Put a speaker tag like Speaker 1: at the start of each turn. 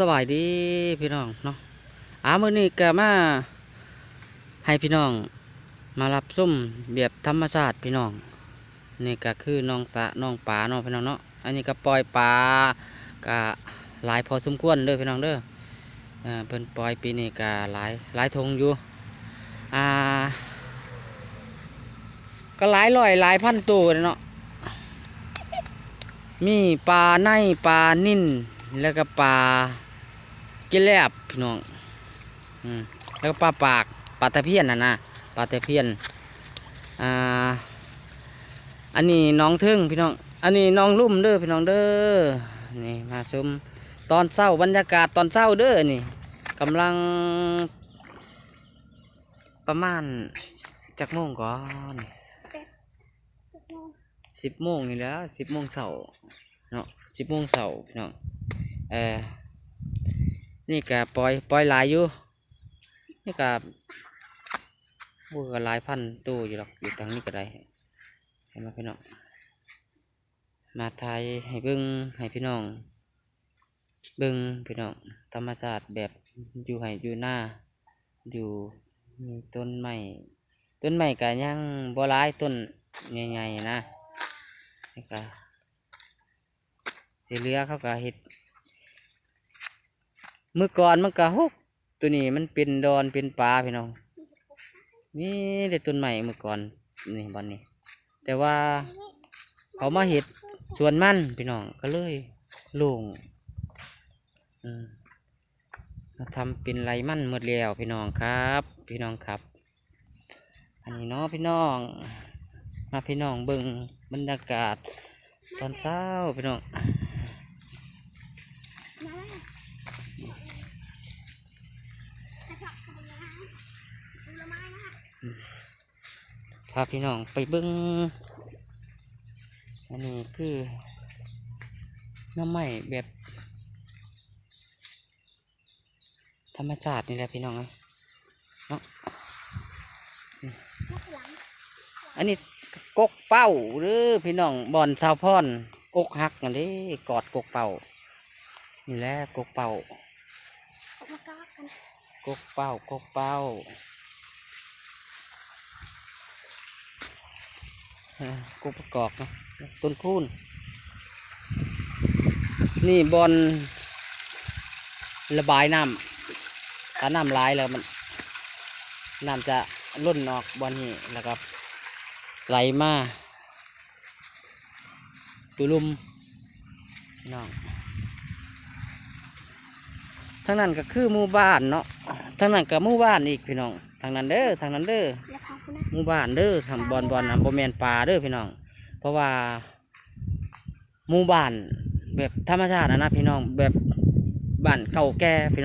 Speaker 1: สวัสดีพี่น้องเนาะอามือนี้ก็มาให้พี่น้องมารับส้มแบบธรรมชาติพี่น้องนี่ก็คือน้องสะน้องปลาเนาะพี่น้องเนาะอันนี้ก็ปล่อยปลาก็หลายพอสมควรเด้อพี่น้องเด้ออ่าเพิ่นปล่อยปีนี้ก็หลายหลายทงอยู่อ่าก็หลายร้อยหลายพันตัวเลยเนาะมีปลาในปลานิ่นแล้วก็ปลา กิแลบพี่น้องอืมแล้วก็ปลาปากปลาตะเพียนน่ะนะปลาตะเพียนอ่าอันนี้น้องทึ่งพี่น้อง อันนี้น้องลุ่มเด้อพี่น้องเด้อนี่มาชมตอนเศร้าบรรยากาศตอนเศร้าเด้อนี่กำลัง ประมาณจักโมงก่อนสิบโมงนี่แล้วสิบโมงเสาร์เนาะสิบโมงเสาร์พี่น้องเออ นี่ก็ปล่อยปล่อยหลายอยู่ นี่ก็บูก็หลายพันตู้อยู่หรอกอยู่ทางนี้ก็ได้เห็นไหมพี่น้องมาไทยให้เบิ้งให้พี่น้อง เบิ้งพี่น้องธรรมชาติแบบอยู่ให้อยู่หน้าอยู่มีต้นไม้ต้นไม้ก็ยังบ่หลายต้นใหญ่ๆนะนี่ก็เหลือเขาก็เฮ็ด มื่อก่อนมันก็ฮกตัวนี้มันเป็นดอนเป็นปลาพี่น้องนี่ได้ต้นไม้เมื่อก่อนนี่บอนนี้แต่ว่าเขามาเห็ดสวนมันพี่น้องก็เลยลงมมาทำเป็นไรมั่นหมดแล้วพี่น้องครับ พี่น้องครับ อันนี้เนาะพี่น้อง มาพี่น้องเบิ่งบรรยากาศตอนเช้าพี่น้อง พาพี่น้องไปเบิ่งอันนี้คือน้ำไม้แบบ ธรรมชาตินี่แหละพี่น้องเอ้ยเนาะนี่อันนี้กกเป้าหรือพี่น้องบอนชาวพอนอกหักกันเลยกอดกกเป้านี่แหละกกเป้ากกเป้ากกเป้าเอ้อ กกประกอบนะต้นคูนนี่บอนระบายน้ำถ้าน้ำร้ายแล้วมันน้ำจะล่นออกบอนนี้แล้วก็ไหลมาตุลุมน้องทั้งนั้นก็คือหมู่บ้านเนาะทั้งนั้นก็หมู่บ้านอีกพี่น้องทางนั้นเด้อทางนั้นเด้อ หมู่บ้านเด้อทางบอนบอนนะบ่แมนป่าเด้อพี่น้อง เพราะว่าหมู่บ้านแบบธรรมชาตินะนะพี่น้องแบบบ้านเก่าแก่พี่น้อง